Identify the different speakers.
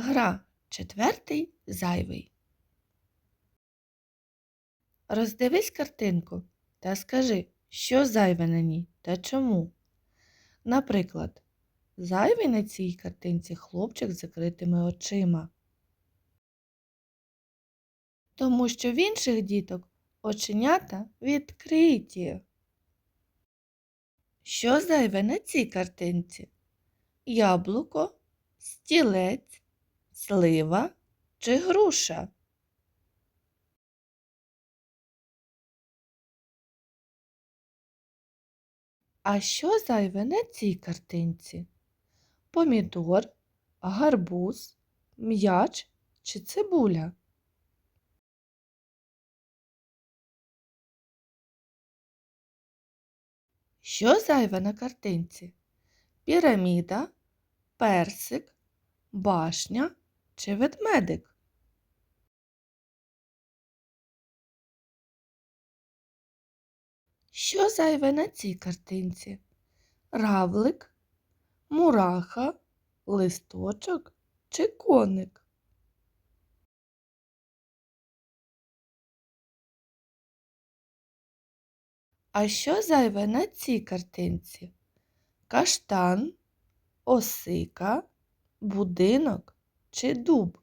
Speaker 1: Гра четвертий зайвий. Роздивись картинку та скажи, що зайве на ній та чому. Наприклад, зайвий на цій картинці хлопчик з закритими очима. Тому що в інших діток оченята відкриті. Що зайве на цій картинці? Яблуко, стілець, слива чи груша? А що зайве на цій картинці? Помідор, гарбуз, м'яч чи цибуля? Що зайве на картинці? Піраміда, персик, башня чи ведмедик? Що зайве на цій картинці? Равлик, мураха, листочок чи коник? А що зайве на цій картинці? Каштан, осика, будинок чи дуб?